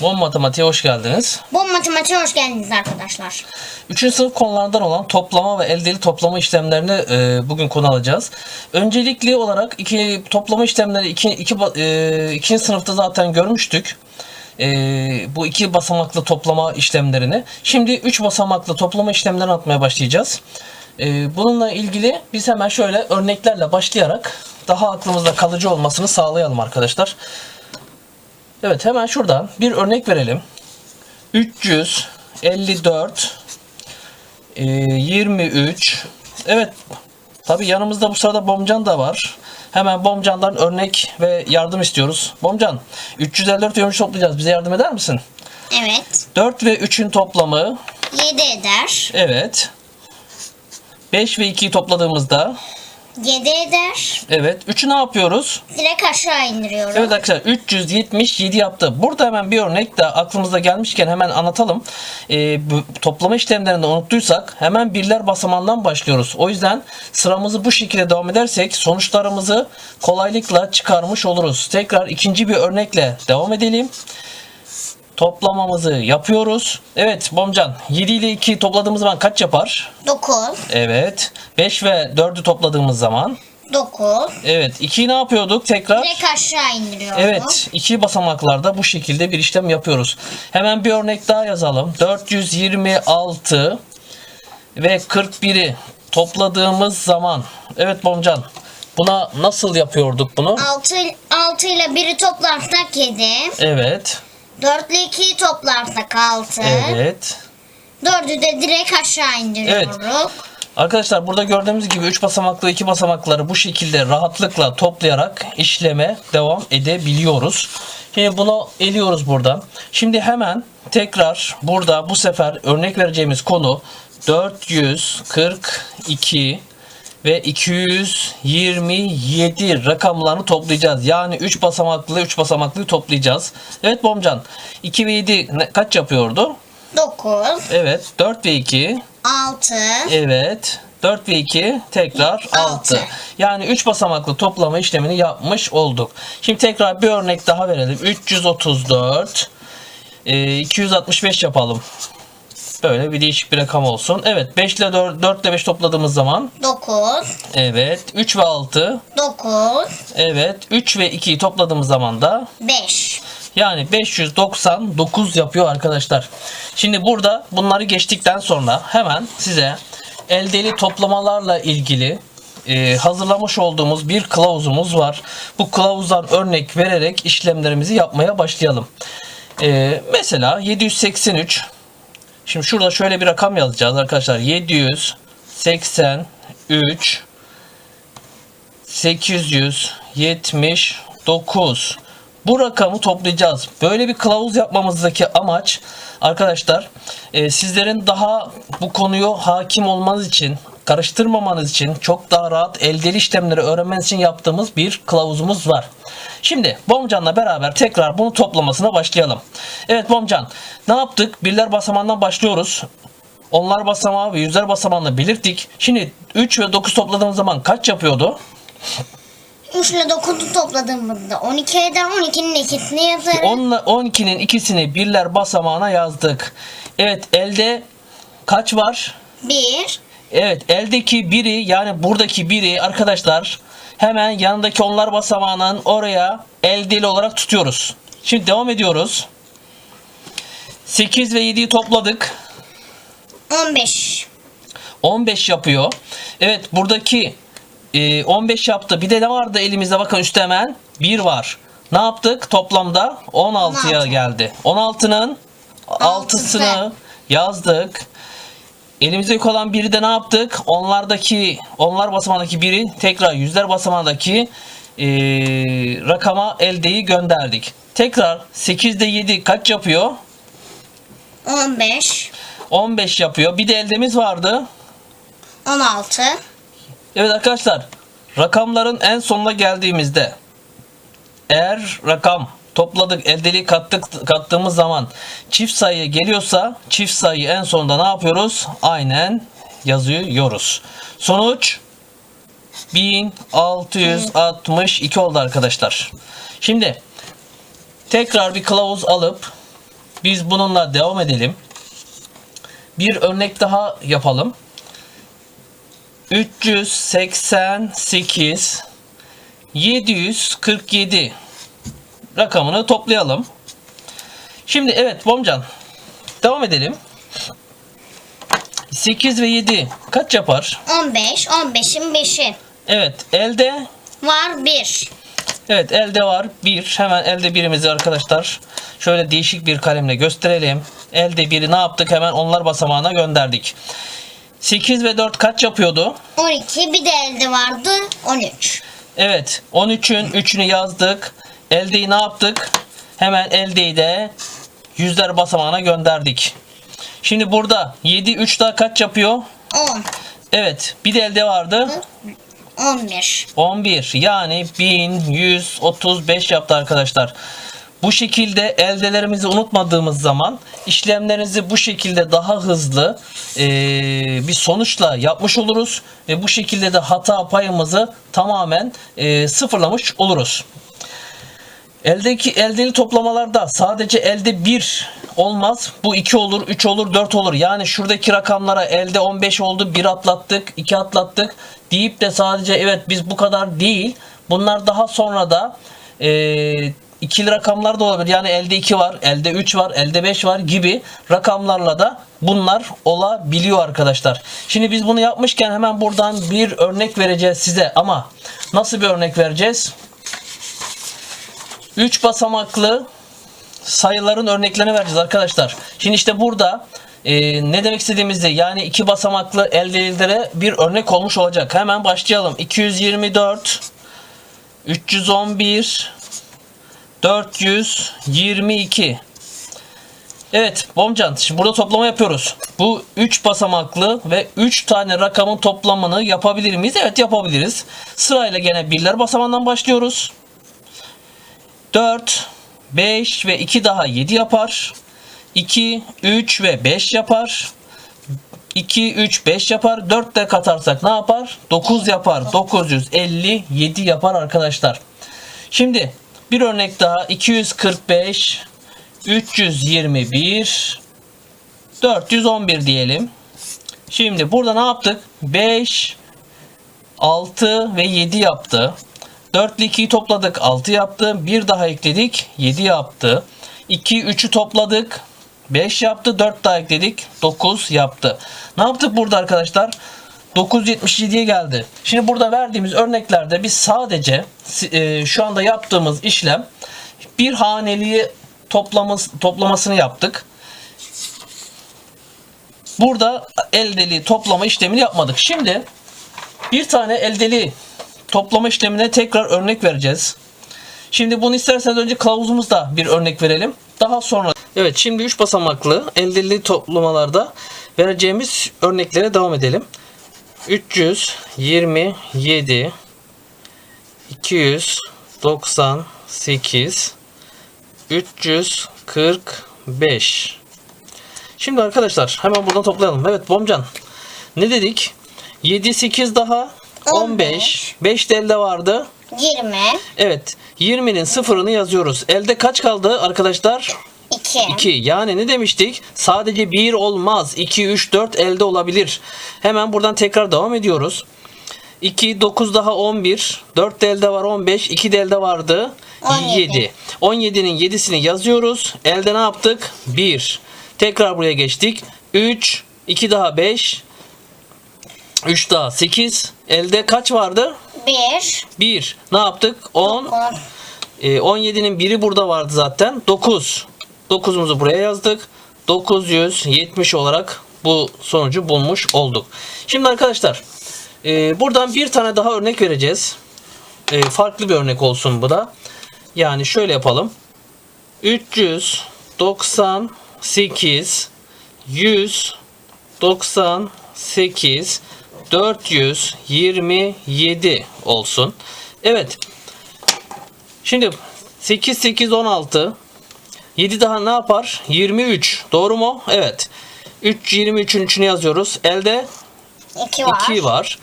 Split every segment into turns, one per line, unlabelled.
Bon Matematiğe hoş geldiniz.
Bu matematiğe hoş geldiniz arkadaşlar.
Üçüncü sınıf konulardan olan toplama ve eldeli toplama işlemlerini e, bugün konu alacağız. Öncelikli olarak iki toplama işlemleri iki, iki, e, ikinci sınıfta zaten görmüştük. E, bu iki basamaklı toplama işlemlerini. Şimdi üç basamaklı toplama işlemlerini atmaya başlayacağız. E, bununla ilgili biz hemen şöyle örneklerle başlayarak daha aklımızda kalıcı olmasını sağlayalım arkadaşlar. Evet hemen şuradan bir örnek verelim. 354 e, 23 Evet tabi yanımızda bu sırada Bomcan da var. Hemen Bomcan'dan örnek ve yardım istiyoruz. Bomcan 354 23 toplayacağız. Bize yardım eder misin?
Evet.
4 ve 3'ün toplamı
7 eder.
evet. 5 ve 2'yi topladığımızda
7 eder.
evet. 3'ü ne yapıyoruz?
Direkt aşağı indiriyorum.
Evet arkadaşlar 377 yaptı. Burada hemen bir örnek de aklımıza gelmişken hemen anlatalım. Ee, toplama işlemlerinde unuttuysak hemen birler basamağından başlıyoruz. O yüzden sıramızı bu şekilde devam edersek sonuçlarımızı kolaylıkla çıkarmış oluruz. Tekrar ikinci bir örnekle devam edelim. Toplamamızı yapıyoruz. Evet Bomcan 7 ile 2 topladığımız zaman kaç yapar?
9.
Evet. 5 ve 4'ü topladığımız zaman
9.
Evet 2'yi ne yapıyorduk tekrar?
Direkt aşağı indiriyorum.
Evet, iki basamaklarda bu şekilde bir işlem yapıyoruz. Hemen bir örnek daha yazalım. 426 ve 41'i topladığımız zaman, evet Bomcan, buna nasıl yapıyorduk bunu?
6, 6 ile 1'i toplarsak 7.
Evet,
4 ile 2'yi toplarsak 6.
evet.
4'ü de direkt aşağı indiriyorum.
Arkadaşlar burada gördüğümüz gibi 3 basamaklı 2 basamakları bu şekilde rahatlıkla toplayarak işleme devam edebiliyoruz. Şimdi bunu eliyoruz buradan. Şimdi hemen tekrar burada bu sefer örnek vereceğimiz konu 442 ve 227 rakamlarını toplayacağız. Yani 3 basamaklı 3 basamaklı toplayacağız. Evet Bomcan 2 ve 7 ne- kaç yapıyordu?
9.
Evet 4 ve 2
6.
Evet. 4 ve 2 tekrar 6.
Altı.
Yani 3 basamaklı toplama işlemini yapmış olduk. Şimdi tekrar bir örnek daha verelim. 334 e, 265 yapalım. Böyle bir değişik bir rakam olsun. Evet 5 ile 4, 4 ile 5 topladığımız zaman
9.
evet 3 ve 6
9.
evet 3 ve 2'yi topladığımız zaman da
5.
yani 599 yapıyor arkadaşlar. Şimdi burada bunları geçtikten sonra hemen size eldeli toplamalarla ilgili e, hazırlamış olduğumuz bir kılavuzumuz var. Bu kılavuzdan örnek vererek işlemlerimizi yapmaya başlayalım. E, mesela 783 Şimdi şurada şöyle bir rakam yazacağız arkadaşlar. 783 879 bu rakamı toplayacağız. Böyle bir kılavuz yapmamızdaki amaç arkadaşlar e, sizlerin daha bu konuyu hakim olmanız için karıştırmamanız için çok daha rahat eldeli işlemleri öğrenmeniz için yaptığımız bir kılavuzumuz var. Şimdi Bomcan'la beraber tekrar bunu toplamasına başlayalım. Evet Bomcan ne yaptık? Birler basamağından başlıyoruz. Onlar basamağı ve yüzler basamağını belirttik. Şimdi 3 ve 9 topladığımız zaman kaç yapıyordu?
3 ile 9'u topladığımızda 12 eder. 12'nin ikisini yazarım.
10 ile 12'nin ikisini birler basamağına yazdık. Evet elde kaç var?
1.
Evet eldeki biri yani buradaki biri arkadaşlar hemen yanındaki onlar basamağının oraya eldeli olarak tutuyoruz. Şimdi devam ediyoruz. 8 ve 7'yi topladık.
15.
15 yapıyor. Evet buradaki e, 15 yaptı. Bir de ne vardı elimizde bakın üstte hemen 1 var. Ne yaptık? Toplamda 16'ya
16.
geldi. 16'nın 6'sını yazdık. Elimizde yok olan biri de ne yaptık? Onlardaki onlar basamağındaki biri tekrar yüzler basamağındaki e, rakama eldeyi gönderdik. Tekrar 8'de 7 kaç yapıyor?
15.
15 yapıyor. Bir de eldemiz vardı.
16.
Evet arkadaşlar rakamların en sonuna geldiğimizde eğer rakam topladık eldeli kattık kattığımız zaman çift sayı geliyorsa çift sayı en sonunda ne yapıyoruz? Aynen yazıyoruz. Sonuç 1662 oldu arkadaşlar. Şimdi tekrar bir kılavuz alıp biz bununla devam edelim. Bir örnek daha yapalım. 388 747 rakamını toplayalım. Şimdi evet Bomcan devam edelim. 8 ve 7 kaç yapar?
15, 15'in 5'i.
Evet elde
Var 1.
Evet elde var 1. Hemen elde birimizi arkadaşlar şöyle değişik bir kalemle gösterelim. Elde biri ne yaptık? Hemen onlar basamağına gönderdik. 8 ve 4 kaç yapıyordu?
12 bir de elde vardı 13.
Evet 13'ün 3'ünü yazdık. Eldeyi ne yaptık? Hemen eldeyi de yüzler basamağına gönderdik. Şimdi burada 7 3 daha kaç yapıyor?
10,
Evet bir de elde vardı.
11.
11 yani 1135 yaptı arkadaşlar. Bu şekilde eldelerimizi unutmadığımız zaman işlemlerinizi bu şekilde daha hızlı eee, bir sonuçla yapmış oluruz ve bu şekilde de hata payımızı tamamen eee, sıfırlamış oluruz. Eldeki eldeli toplamalarda sadece elde 1 olmaz. Bu 2 olur, 3 olur, 4 olur. Yani şuradaki rakamlara elde 15 oldu, 1 atlattık, 2 atlattık deyip de sadece evet biz bu kadar değil. Bunlar daha sonra da e, ikili rakamlar da olabilir. Yani elde 2 var, elde 3 var, elde 5 var gibi rakamlarla da bunlar olabiliyor arkadaşlar. Şimdi biz bunu yapmışken hemen buradan bir örnek vereceğiz size ama nasıl bir örnek vereceğiz? 3 basamaklı sayıların örneklerini vereceğiz arkadaşlar. Şimdi işte burada e, ne demek istediğimizde yani iki basamaklı eldelilere bir örnek olmuş olacak. Hemen başlayalım. 224 311 422 Evet Bomcan şimdi burada toplama yapıyoruz. Bu 3 basamaklı ve 3 tane rakamın toplamını yapabilir miyiz? Evet yapabiliriz. Sırayla gene birler basamağından başlıyoruz. 4, 5 ve 2 daha 7 yapar. 2, 3 ve 5 yapar. 2, 3, 5 yapar. 4 de katarsak ne yapar? 9 yapar. 957 yapar arkadaşlar. Şimdi bir örnek daha. 245, 321, 411 diyelim. Şimdi burada ne yaptık? 5, 6 ve 7 yaptı. 4 ile 2'yi topladık 6 yaptı. Bir daha ekledik 7 yaptı. 2 3'ü topladık 5 yaptı. 4 daha ekledik 9 yaptı. Ne yaptık burada arkadaşlar? 977'ye geldi. Şimdi burada verdiğimiz örneklerde biz sadece e, şu anda yaptığımız işlem bir haneli toplamız, toplamasını yaptık. Burada eldeli toplama işlemini yapmadık. Şimdi bir tane eldeli toplama işlemine tekrar örnek vereceğiz. Şimdi bunu isterseniz önce kılavuzumuzda bir örnek verelim. Daha sonra Evet şimdi 3 basamaklı eldeli toplamalarda vereceğimiz örneklere devam edelim. 327 298 345 Şimdi arkadaşlar hemen buradan toplayalım. Evet Bomcan ne dedik? 7 8 daha 15 5 de elde vardı.
20,
Evet 20'nin sıfırını yazıyoruz. Elde kaç kaldı arkadaşlar?
2,
2. Yani ne demiştik? Sadece 1 olmaz. 2, 3, 4 elde olabilir. Hemen buradan tekrar devam ediyoruz. 2, 9 daha 11. 4 de elde var 15. 2 de elde vardı.
17.
7. 17'nin 7'sini yazıyoruz. Elde ne yaptık? 1. Tekrar buraya geçtik. 3, 2 daha 5. 3 daha 8. Elde kaç vardı?
1,
1. Ne yaptık? 10.
10,
E, 17'nin biri burada vardı zaten. 9. 9'umuzu buraya yazdık. 970 olarak bu sonucu bulmuş olduk. Şimdi arkadaşlar e, buradan bir tane daha örnek vereceğiz. E, farklı bir örnek olsun bu da. Yani şöyle yapalım. 398 198 427 olsun. Evet. Şimdi 8 8 16 7 daha ne yapar? 23. Doğru mu? Evet. 3 23'ün 3'ünü yazıyoruz. Elde
2 var.
2 var.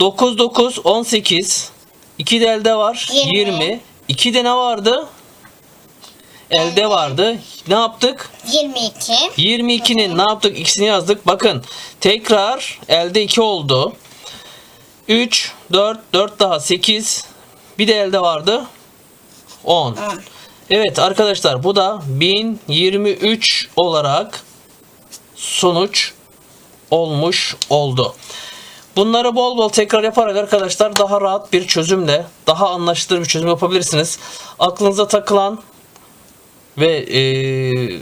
9 9 18. 2 de elde var. 20.
20.
2 de ne vardı? Elde vardı. Ne yaptık?
22.
22'nin ne yaptık? İkisini yazdık. Bakın tekrar elde 2 oldu. 3, 4, 4 daha 8. Bir de elde vardı. 10.
10.
Evet arkadaşlar bu da 1023 olarak sonuç olmuş oldu. Bunları bol bol tekrar yaparak arkadaşlar daha rahat bir çözümle, daha anlaşılır bir çözüm yapabilirsiniz. Aklınıza takılan ve eee,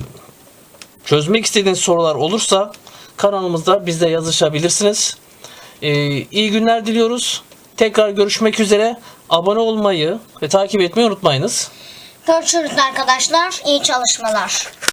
çözmek istediğiniz sorular olursa kanalımızda bizle yazışabilirsiniz. Eee iyi günler diliyoruz. Tekrar görüşmek üzere. Abone olmayı ve takip etmeyi unutmayınız.
Görüşürüz arkadaşlar. İyi çalışmalar.